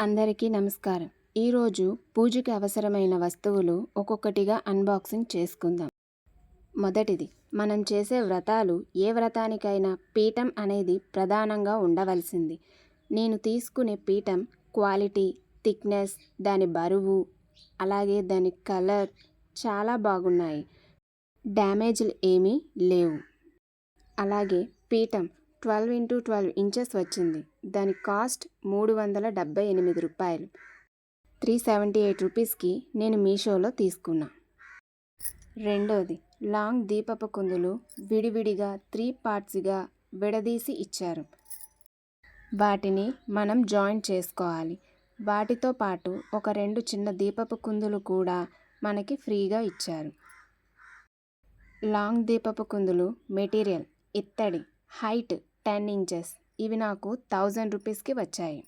అందరికీ నమస్కారం. ఈరోజు పూజకి అవసరమైన వస్తువులు ఒక్కొక్కటిగా అన్బాక్సింగ్ చేసుకుందాం. మొదటిది మనం చేసే వ్రతాలు ఏ వ్రతానికైనా పీఠం అనేది ప్రధానంగా ఉండవలసింది. నేను తీసుకునే పీఠం క్వాలిటీ థిక్నెస్ దాని బరువు అలాగే దాని కలర్ చాలా బాగున్నాయి. డ్యామేజ్లు ఏమీ లేవు. అలాగే పీఠం ట్వెల్వ్ ఇంటూ ట్వెల్వ్ ఇంచెస్ వచ్చింది. దాని కాస్ట్ మూడు వందల డెబ్బై ఎనిమిది రూపాయలు. త్రీ సెవెంటీ ఎయిట్ రూపీస్కి నేను మీషోలో తీసుకున్నా. రెండోది లాంగ్ దీపపు కుందులు విడివిడిగా త్రీ పార్ట్స్గా విడదీసి ఇచ్చారు. వాటిని మనం జాయింట్ చేసుకోవాలి. వాటితో పాటు ఒక రెండు చిన్న దీపపు కుందులు కూడా మనకి ఫ్రీగా ఇచ్చారు. లాంగ్ దీపపు కుందులు మెటీరియల్ ఇత్తడి హైట్ టెన్ ఇంచెస్. ఇవి నాకు థౌజండ్ రూపీస్కి వచ్చాయి.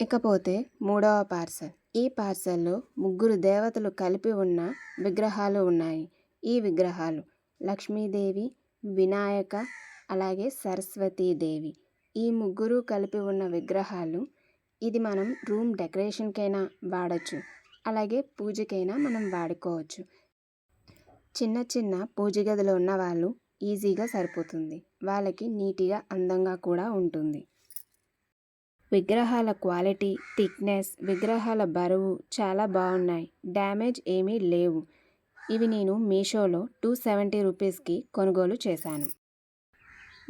ఇకపోతే మూడవ పార్సల్. ఈ పార్సల్లో ముగ్గురు దేవతలు కలిపి ఉన్న విగ్రహాలు ఉన్నాయి. ఈ విగ్రహాలు లక్ష్మీదేవి వినాయక అలాగే సరస్వతీదేవి. ఈ ముగ్గురు కలిపి ఉన్న విగ్రహాలు ఇది మనం రూమ్ డెకరేషన్కైనా వాడచ్చు. అలాగే పూజకైనా మనం వాడుకోవచ్చు. చిన్న చిన్న పూజ గదిలో ఉన్న వాళ్ళు ఈజీగా సరిపోతుంది. వాళ్ళకి నీట్గా అందంగా కూడా ఉంటుంది. విగ్రహాల క్వాలిటీ థిక్నెస్ విగ్రహాల బరువు చాలా బాగున్నాయి డ్యామేజ్ ఏమీ లేవు. ఇవి నేను మీషోలో టూ సెవెంటీ రూపీస్కి కొనుగోలు చేశాను.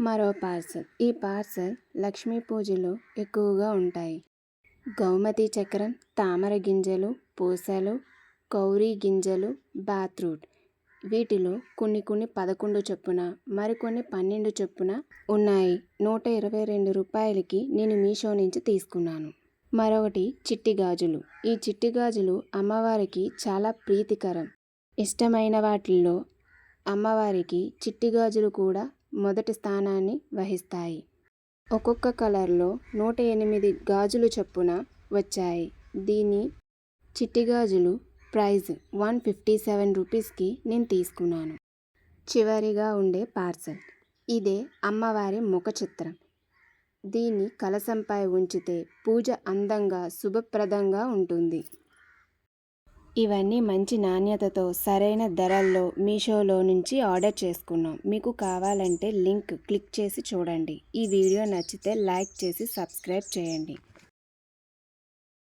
మరో పార్సల్. ఈ పార్సల్ లక్ష్మీ పూజలో ఎక్కువగా ఉంటాయి. గౌమతి చక్రం తామర గింజలు పూసలు కౌరీ గింజలు బాత్రూట్ వీటిలో కొన్ని కొన్ని పదకొండు చొప్పున మరికొన్ని పన్నెండు చొప్పున ఉన్నాయి. నూట ఇరవై రెండు రూపాయలకి నేను మీషో నుంచి తీసుకున్నాను. మరొకటి చిట్టి గాజులు. ఈ చిట్టి గాజులు అమ్మవారికి చాలా ప్రీతికరం. ఇష్టమైన వాటిల్లో అమ్మవారికి చిట్టి గాజులు కూడా మొదటి స్థానాన్ని వహిస్తాయి. ఒక్కొక్క కలర్లో నూట ఎనిమిది గాజులు చొప్పున వచ్చాయి. దీని చిట్టి గాజులు ప్రైజ్ వన్ ఫిఫ్టీ సెవెన్ రూపీస్కి నేను తీసుకున్నాను. చివరిగా ఉండే పార్సల్. ఇదే అమ్మవారి ముఖ చిత్రం. దీన్ని కలసంపై ఉంచితే పూజ అందంగా శుభప్రదంగా ఉంటుంది. ఇవన్నీ మంచి నాణ్యతతో సరైన ధరల్లో మీషోలో నుంచి ఆర్డర్ చేసుకున్నాం. మీకు కావాలంటే లింక్ క్లిక్ చేసి చూడండి. ఈ వీడియో నచ్చితే లైక్ చేసి సబ్స్క్రైబ్ చేయండి.